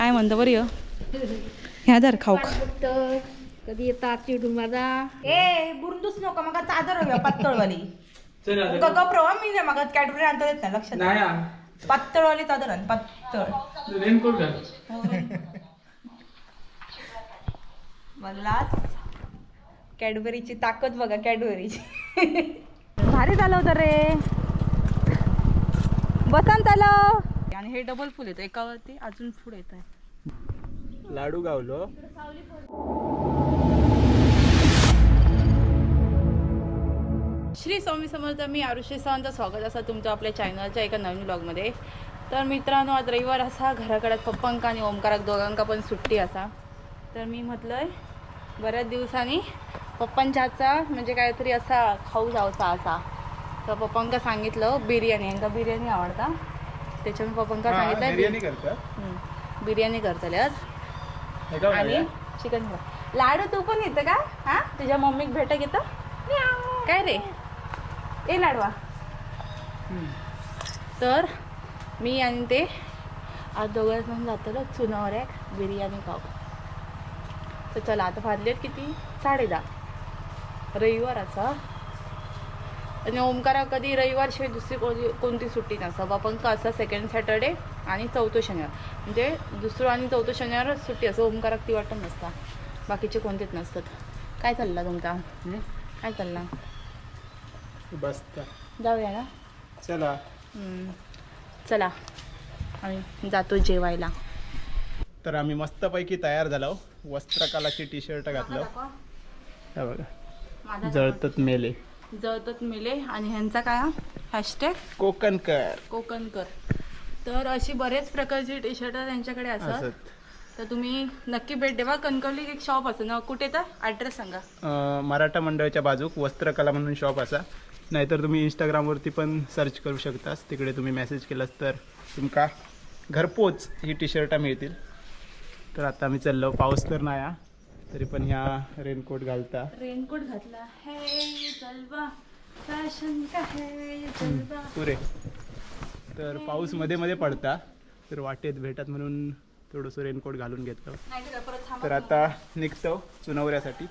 काय म्हणतं बरी हो ह्या धर खाऊक कधी येतात चिडून माझा. ए बुरदूच नको मग चादर हवी पातळवाली. गप्रवा मी नाही मग कॅडबरी आणता येत नाही लक्षात नाही हा. पातळवाली चादर आण पातळ. रेनकोट घाल. मला कॅडबरीची ताकद बघा कॅडबरीची. भारी झालं होतं रे. बसंत आलं आणि हे डबल फुल येतं. एकावरती अजून फुल येत आहे लाडू गावलो. श्री स्वामी समर्थ मी आरुषी सावंत स्वागत असं तुमचं आपल्या चॅनलच्या एका नवीन ब्लॉगमध्ये तर मित्रांनो आज रविवार असा घराकडे पप्पांका आणि ओमकाराक दोघांका पण सुट्टी असा. तर मी म्हटलंय बऱ्याच दिवसांनी पप्पांच्या हातचा म्हणजे काहीतरी असा खाऊ जावचा असा. तर पप्पांका सांगितलं बिर्याणी. यांका बिर्याणी आवडता. त्याच्यामुळे पप्पांका सांगितलं बिर्याणी करतात. बिर्याणी करतले आज का आणि? चिकन लाडू तू पण येतं का? हा? तुझ्या मम्मीक भेट घेतं? काय रे? ए लाडवा. तर मी आणि ते आज दोघं जण जातलो चुनावर एक बिर्याणी खाऊ. तर चला आता वाजलेत किती? साडे दहा. रविवार असा. आणि ओमकारा कधी रविवार शिवाय दुसरी कोणी कोणती सुट्टी नसतं बापन का असा सेकंड सॅटर्डे आणि चौथं शनिवार. म्हणजे दुसरं आणि चौथं शनिवार सुट्टी असं ओमकाराक ती वाटत नसता. बाकीचे कोणतेच नसतात. काय चालला तुमचा? काय चालला? बसता. जाऊया ना? चला. चला. आम्ही जातो जेवायला. तर आम्ही मस्तपैकी तयार झालो. वस्त्रकलाची टी शर्ट घातलं बघा. माझा जळतत मेले. जळतत मिले. आणि ह्यांचा काय हॅशटॅग कोकणकर. कोकणकर. तर अशी बरेच प्रकारची टी शर्ट त्यांच्याकडे असतात असत तर तुम्ही नक्की भेट द्यावा कणकवली एक शॉप असं. ना कुठे तर? ॲड्रेस सांगा. मराठा मंडळाच्या बाजूक वस्त्रकला म्हणून शॉप असा. नाहीतर तुम्ही इंस्टाग्रामवरती पण सर्च करू शकतास. तिकडे तुम्ही मेसेज केलास तर तुमका घरपोच ही टी शर्टा मिळतील. तर आता आम्ही चाललो. पाऊस तर नाही. तरी पण ह्या रेनकोट घालता. रेनकोट घातला. हे जलवा. फॅशन का हे जलवा? पुरे. तर पाऊसमध्ये मध्ये पडता. तर वाटेत भेटत म्हणून थोडंसं रेनकोट घालून घेतलं. तर आता निघतो चुनवऱ्यासाठी.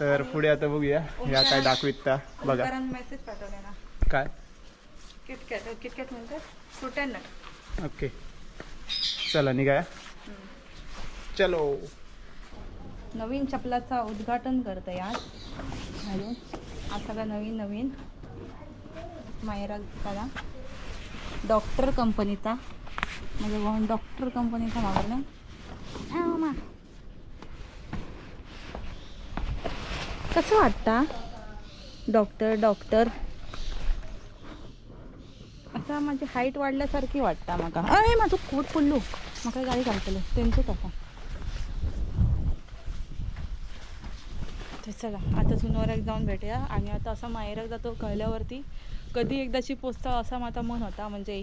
तर पुढे आता बघूया. ह्या काय दाखविता बघा. मेसेज काय? किटकॅट किटकॅट म्हणतात? सुट्या ओके. चला निघाया चलो. नवीन चपलाचा उद्घाटन करतं आज. घालून आता सगळा नवीन नवीन. मायरा दादा डॉक्टर कंपनीचा. म्हणजे भाऊन डॉक्टर कंपनीचा मागवला कसं वाटता डॉक्टर डॉक्टर? आता माझी हाईट वाढल्यासारखी वाटता म्हाका अरे माझं कोट पडलो म्हाका गाडी घालतलो तेंचो असा तर चला आता सुनवराक जाऊन भेटूया. आणि आता असं माहेराक जातो कळल्यावरती कधी एकदाची पोचता असा माझा मन होता. म्हणजे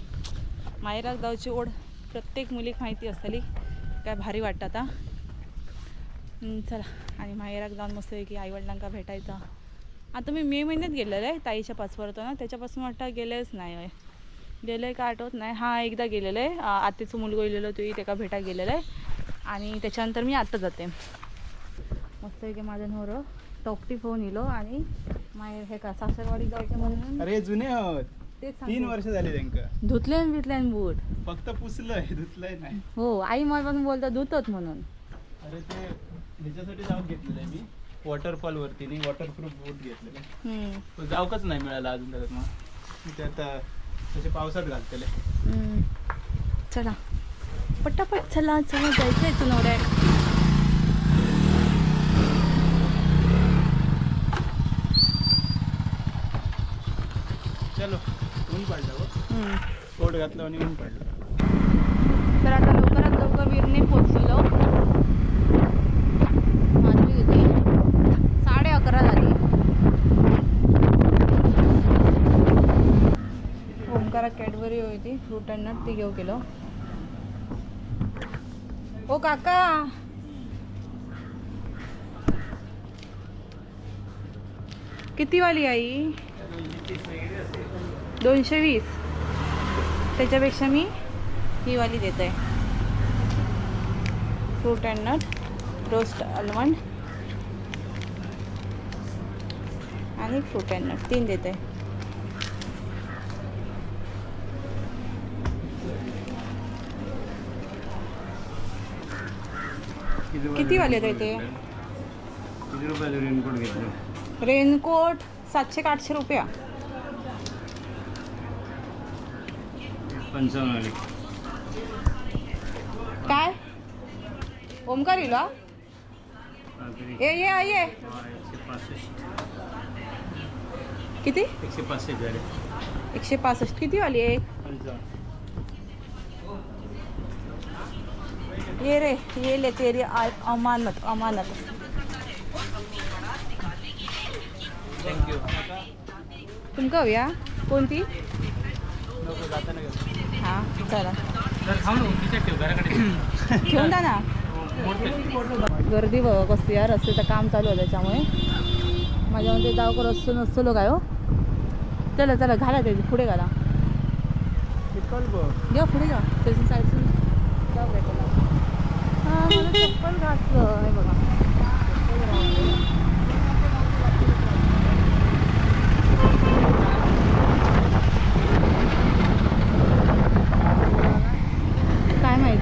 माहेराक जाऊची ओढ प्रत्येक मुलीक माहिती असतली काय भारी वाटतं आता. चला. आणि माहेराक जाऊन मस्त की आईवडिलांका भेटायचा. आता मी मे महिन्यात गेलेलं आहे ताईच्या पासवरतो होतो ना त्याच्यापासून वाटतं गेलेच नाही आहे. गेलं आहे का आठवत नाही. हा एकदा गेलेलं आहे. आतेचं मुलगा मुलगो गेलेलो तोही त्याका भेटा गेलेलं आहे. आणि त्याच्यानंतर मी आता जाते. मस्त की माझं नवरं. टॉपटी फोन इलो आणि माय हे का सासरवाडी जायचं म्हणून. अरे जुने आहोत. तेच तीन. वर्ष झाली त्यांका धुतले बितले बूट. फक्त पुसलंय धुतलंय नाही. हो आई मला पण बोलतो धुतत म्हणून. अरे ते ह्याच्यासाठी जाऊन घेतलेलं आहे मी. वॉटरफॉल वरती नाही वॉटरप्रूफ बूट घेतलेले हम्म. तो जाऊकच नाही मिळाला अजून त्याच्यात मग. मी ते आता त्याचे पावसात घालतेले. हम्म. चला. पटापट चला चला जायचंय तू चलो ऊन पडलं बघ. हम्म. कोट घातलं आणि ऊन पडलं. तर आता लवकरात लवकर वीरने पोचलो. वाजली होती. साडे अकरा झाली. ओमकारा कॅडबरी होती. फ्रूट अँड नट ती घेऊ केलो. ओ काका! किती वाली आई? दोनशे वीस. त्याच्यापेक्षा मी ही वाली देत आहे fruit and nut roast almond आणि फ्रूट अँड नट तीन देते किती वाले आहेत ते? किती रुपयाचे रेनकोट घेतले? रेनकोट सातशे आठशे रुपया. पंचावन्न काय? ओमकार येईल? ये ये. ये किती? एकशे पासष्ट झाले. एकशे पासष्ट. किती वाली आहे? पंचावन्न. ये रे ये ले तेरी अमानत अमानत. थँक्यू तुमका हव्या कोणती? हां चला. घेऊन जा ना. गर्दी बघा कसली यार रस्त्याचं काम चालू आहे त्याच्यामुळे. माझ्या मध्ये जावकर रस्तो नसतो काय हो. चला चला घाला ते पुढे घाला. घ्या पुढे घ्या. त्याची साईडसून जाऊ भेटायला हां मला चप्पल घातलं हे बघा.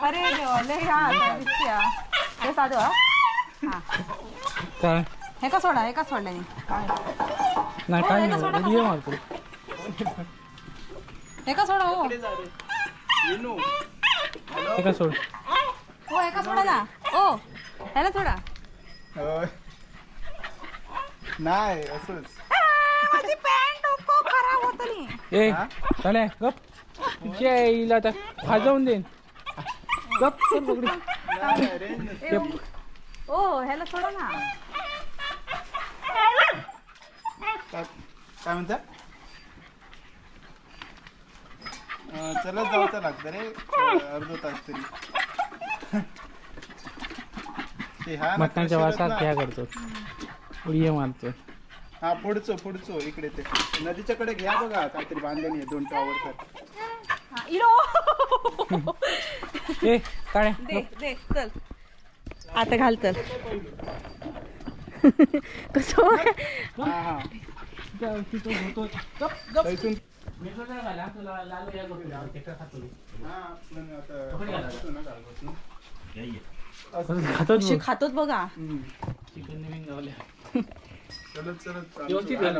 अरे देवा लय हा हा. साधू का सोडा हे का सोडल्याने नाही काय? नाही उडी मारतो हे का सोडा हो. इकडे जा रे. विनू. ते का सोड? हो हे का सोडा ना? ओ ह्याला सोडा. नाही असंच. माझी पॅन्ट खराब होत ए हा? चाले गप. तुझ्या आईला आता भाजवून देईन. गप कर पकडी नाही, रेंज नसते. ओ ह्याला सोडा ना काय काय म्हणता? चलत जाऊचं लागतं रे अर्धा तास तरी. ते हा मटणाच्या वासात ना. करतो. उडी मारतो. हा पुढचं पुढचं इकडे ते. नदीच्या कडे घ्या बघा काहीतरी बांधलेली आहे दोन टॉवर हा, ए काळे. दे दे चल. आता घाल चल. कसं बघ. खातोच बघा चिकन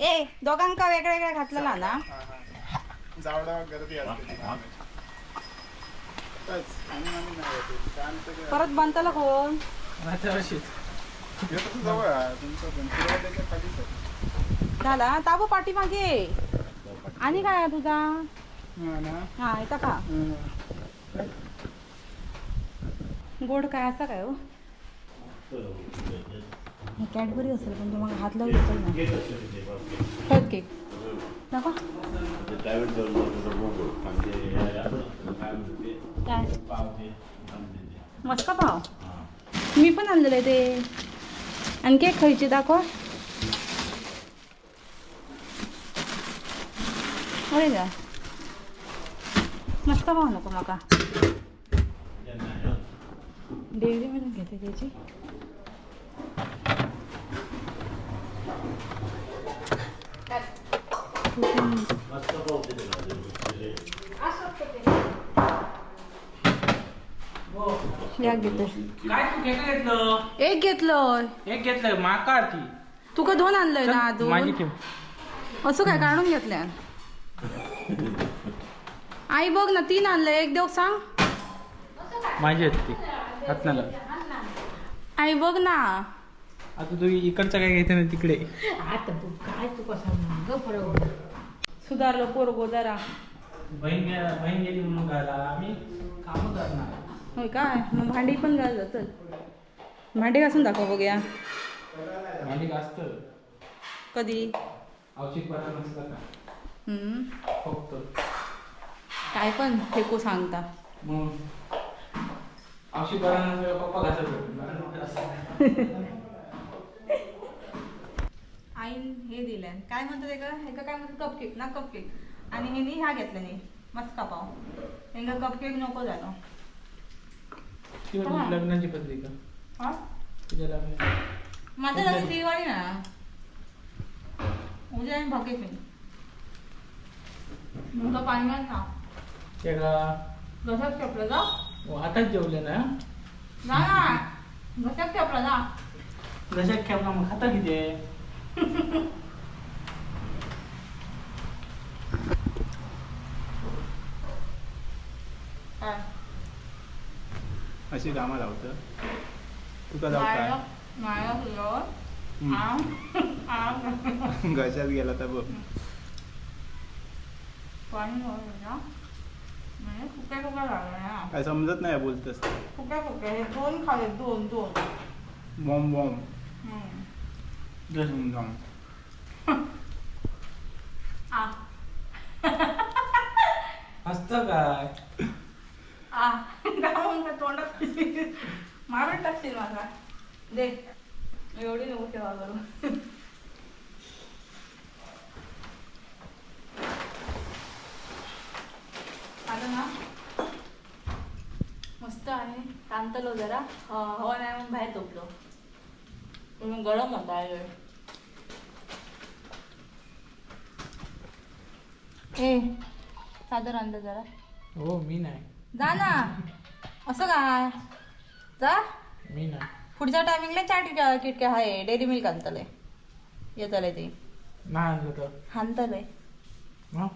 ए दोघांका वेगळ्या वेगळ्या घातलेला ना जावडा गर्दी परत बांधताला कोण झाला. ताबो पाठीमागे आणि काय तुझा? हा येता का गोड काय असा काय हो? कॅडबरी असेल पण तुम्हाला हात लावू देतो ना. केक नका काय? मस्त पाव. मी पण आणलेलं आहे ते. आणि केक खायची दाखवा. अरे का मस्त पाव नको माका. डेअरी मधून घेते त्याची. या घेते काय तू केक घेतलं? एक घेतलं एक घेतलं माका ती. तू का दोन आणलंय ना माझी अजून? ठेव. असं काय काढून घेतल्या? आई बघ ना तीन आणलंय. एक देव सांग. माझी आहेत ती हातनाला. आई बघ ना. आता तू इकडचं काय घ्यायचं ना तिकडे. आता तू काय तू कसा ग फरक सुधारलं पोरगो जरा. बहीण गे- बहीण गेली म्हणून गायला आम्ही काम करणार. होय काय? मग भांडी पण घाल चल. भांडी घासून दाखव बघूया. भांडी घासत कधी? औषध. फक्त. काय पण फेकू सांगता. औषध पप्पा घासत आईन हे दिलंय. काय म्हणतात एका? एका काय म्हणतात? कपकेक ना कपकेक आणि हे ह्या घेतलं नाही. मस्का पाव. एका कपकेक नको झालं. हा. लग्नाची पत्रिका? हा? तुझ्या लग्न माझं लग्न दिवाळी ना. उद्या आणि भाग्यच मी. मुलगा घाल ना ते का? घशात खेपलं जा. हो, आताच जेवले ना? जा ना. घशात खेपलं जा. जशात खेळला मग खाता किती आहे काय अशी कामं लावतं. तुका. आम आम. घशात गेला तर बघ. पाणी म्हणजे लागल्या काय समजत नाही बोलतस. फुक्या हे दोन खाले दोन दोन. बॉम्ब बॉम्ब हम्म. जसून जाऊन. आ. असतं काय? आ. गाऊन का तोंडात मारून टाकतील माझा. दे. एवढी नको ठेवा करू. आता ना? मस्त आहे. तांतलो जरा. ह- हवा नाही म्हणून बाहेर झोपलो. गरम होता आहे ए आणलं जरा. हो मी नाही. जा ना. असं काय जा. मी पुढच्या टायमिंगला चार किटक्या आहे डेअरी मिल्क आणतलंय. येतलंय ते. नाही आणलं तर. हा?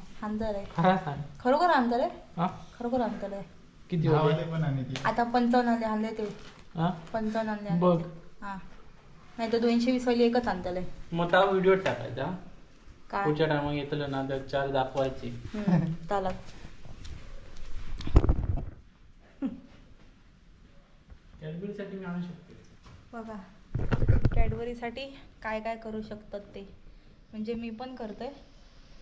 खरा सांग. खरोखर आणतलंय? हा? खरोखर आणतलंय. किती होते? गावाले पण आणि ती. आता पंचावन्न आणले आणले ते. हा? पंचावन्न आणले. आणले बघ. ते. हा. नाही तर दोनशे वीस वाली एकच आणतले मग हा व्हिडिओ टाकायचा. काय? पुढच्या टायमा येतलं ना तर चार दाखवायचे. हम्म, चालत कॅडबरीसाठी मी आणू शकतो. बघा कॅडबरीसाठी काय काय करू शकतात ते. म्हणजे मी पण करते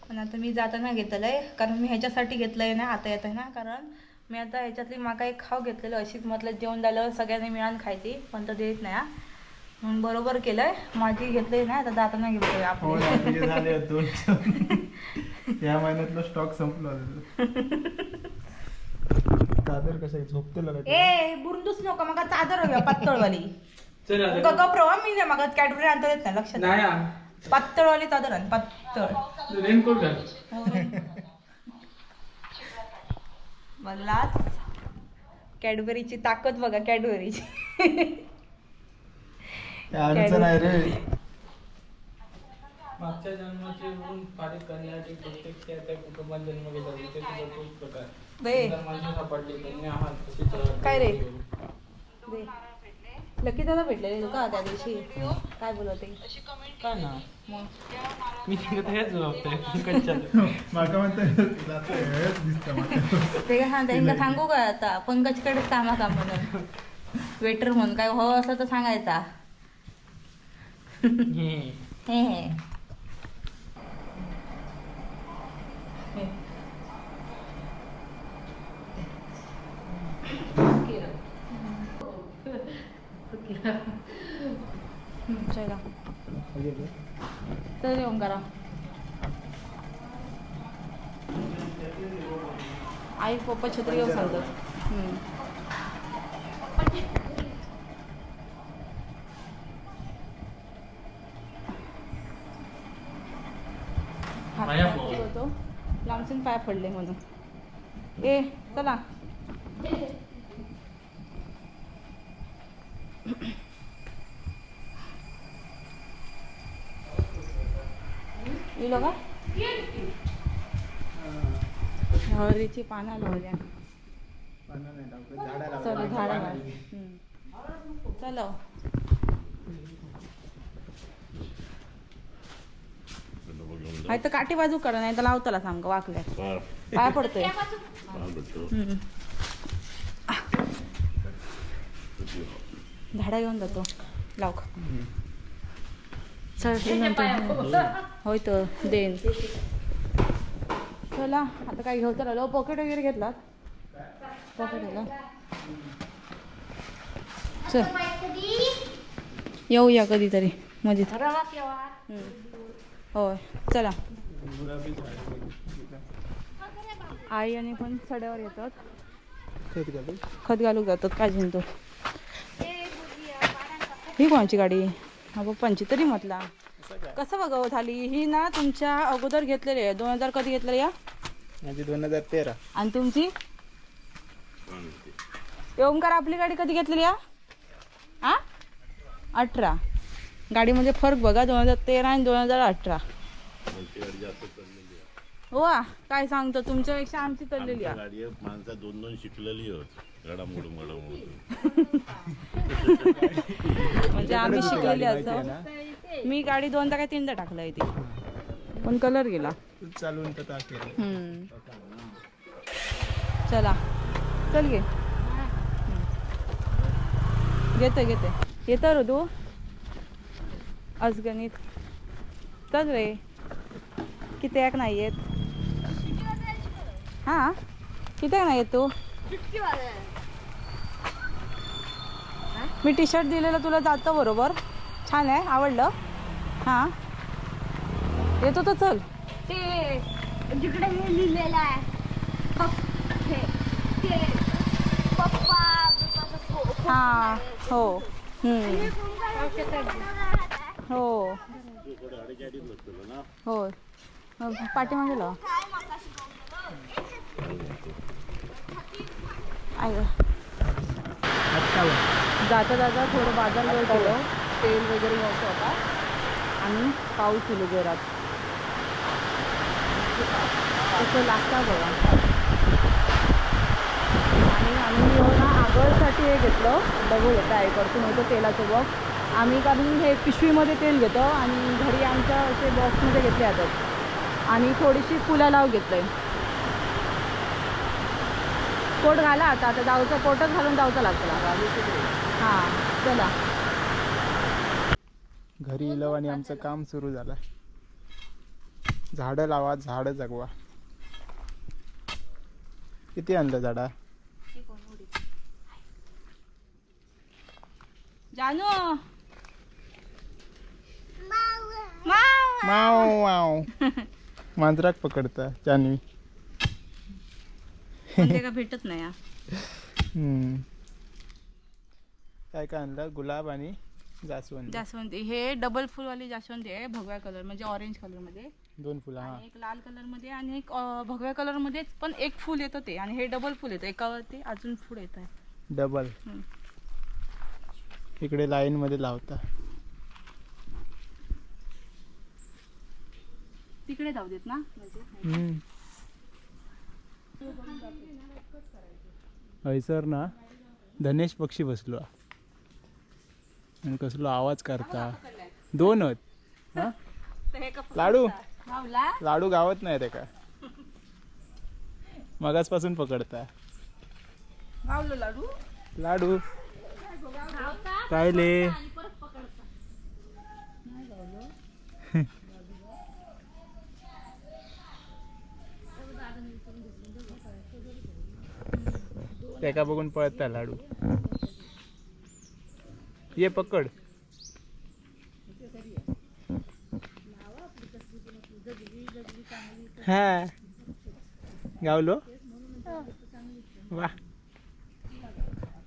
पण आता मी जाताना घेतलं आहे कारण मी ह्याच्यासाठी घेतलं आहे ना आता येत आहे ना कारण मी आता ह्याच्यातली माका एक खाऊ घेतलेलं अशीच म्हटलं जेवण झाल्यावर सगळ्यांनी मिळून खायची पण तर देत नाही हा. म्हणून बरोबर केलंय. माझी घेतली ना आता जाताना घेतोय हो आपली तुझे झाले दोन या महिन्यातलं स्टॉक संपला. चादर कसं आहे? झोपते लगा ए बुरदूच नको मग चादर हवी पातळवाली. चल ग- गप रवा मी नाही मग कॅडबरी आणता येत नाही लक्षात नाही ठेव. पातळवाली चादर आण पातळ. रेनकोट घाल. मला कॅडबरीची ताकद बघा कॅडबरीची. अडचण आहे रे. मागच्या जन्माचे ऋण पारित करण्यासाठी प्रत्येक त्या त्या कुटुंबात जन्म घेतात. इथे सुद्धा तोच प्रकार. दे सुंदर माणसं सापडली धन्य आहात तसेच काय रे? दे लकी दादा भेटलेले तुका त्या दिवशी. काय बोलवते? काय ना? मग? मी तिकडे हेच माका म्हणतो दिसतं माका. ते काय सांगता यांना सांगू काय आता? पंकजकडेच कामा काम म्हणून. वेटर म्हणून. काय हो असं तर सांगायचा. हे. हे. 저희가 चला तर येऊन करा आई पप्पा छत्री घेऊन सांगतात हम्म. हात होतो लांबसून पाय पडले म्हणून ए चला येलो का हळदीची पानं लावल्या नाही. चलो. चलो. हाय तर काठी बाजू करा नाही तर लावताला सांग वाकल्या पाय पडतोय. झाडा घेऊन जातो. लाव का. चल. होय तर देन चला आता काय घेऊ? तर पॉकेट वगैरे घेतलात? पॉकेट आला चल. येऊया कधीतरी मजेत. होय चला. आई आणि पण सड्यावर येतात. खत घालू. खत घालूक जातात काजीन तो ही कोणाची गाडी? हा पप्पांची तरी म्हटला कसं बघावं झाली ही ना तुमच्या अगोदर घेतलेली आहे. दोन हजार कधी घेतलेली या माझी दोन हजार तेरा. आणि तुमची? ते ओमकार आपली गाडी कधी घेतलेली या आ? अठरा. गाडीमध्ये फरक बघा. दोन हजार तेरा आणि दोन हजार अठरा. हो आ, काय सांगतो? तुमच्यापेक्षा आमची चाललेली आहे. माणसं दोन दोन शिकलेली म्हणजे आम्ही शिकलेली असं. मी गाडी दोनदा काय तीनदा टाकलं आहे ती. पण कलर गेला. चालून. चला. चल घे. घेते घेते. येतं रो तू आज गणित चल रे. किती एक नाही येत. हां? किती एक नाही येत तू? मी टी शर्ट दिलेलं तुला जातं बरोबर. छान आहे आवडलं. हां. येतो तर चल. ते जिकडे हे लिहिलेलं आहे. पप- हे, ते. पप्पा फो- हां हो. हम्म. हे हो. हो. मग पाठीमागे लाव. काय माका शिकवलेलं? ऐक जाता जाता थोडं बाजार केलं तेल वगैरे घ्यायचं होता. आणि पाऊस सुरू जोरात. तसं लागता बघा. आणि आम्ही ना आगळसाठी हे घेतलं डबल आहे करतो नव्हतं तेलाचं बॉक्स आम्ही कारण हे पिशवीमध्ये तेल घेतो आणि घरी आमच्या असे बॉक्समध्ये घेतले जातात. आणि थोडीशी फुलं लाव घेतलं आहे पोट घाला आता आता जाऊचं पोटच घालून जाऊचं लागतं. हां चला. घरी इलव आणि आमचं काम सुरू झालं. झाडं लावा झाडं जगवा. किती आणलं झाडा? जानू. माव मांजराक पकडता का भेटत नाही हा. हम्म. काय काय आणलं? गुलाब आणि जास्वंद. जास्वंदी. हे डबल फुलवाली जास्वंदी आहे भगव्या कलर म्हणजे ऑरेंज कलरमध्ये दोन फुलं हा. आणि एक लाल कलरमध्ये आणि एक अं, भगव्या कलरमध्येच पण एक फुल येतं ते. आणि हे डबल फुल येतं. एकावरती अजून फुल येत आहे. डबल हम्म. इकडे लाईन मध्ये लावता. तिकडे जाऊ देत ना? म्हणजे? हम्म. हयसर ना. धनेश पक्षी बसलो. हा. आणि कसलो आवाज करता. दोन आहेत हा? लाडू? लाडू गावत नाही ते का? मगासपासून पकडता. लाडू. लाडू. काय ले त्याका बघून पळता लाडू. ये पकड. हा. गावलो? वा.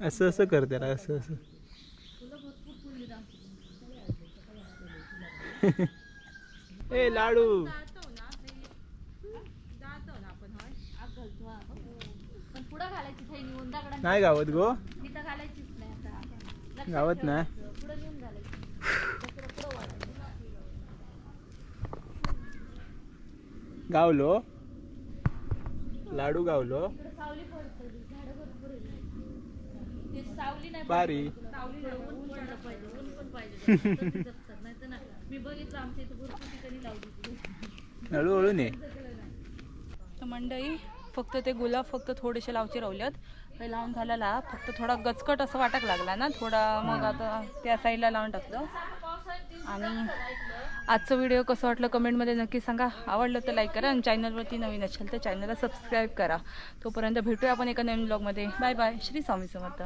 असं असं कर त्याला असं असं. ए लाडू. नाही गावत गो तिथं घालायचीच नाही आता गावत ना. गावलो. लाडू गावलो. पारी. हळूहळू ने. मंडई फक्त ते गुलाब फक्त थोडेसे लावचे रावल्यात हे लावून झालेला. फक्त थोडा गचकट असं वाटाक लागला ना थोडा मग आता त्या साईडला लावून टाकलं. आणि आजचं व्हिडिओ कसं वाटलं कमेंटमध्ये नक्की सांगा. आवडलं तर लाईक करा आणि चॅनलवरती नवीन असेल तर चॅनलला सबस्क्राईब करा. तोपर्यंत भेटूया आपण एका नवीन ब्लॉगमध्ये बाय बाय श्री स्वामी समर्थ.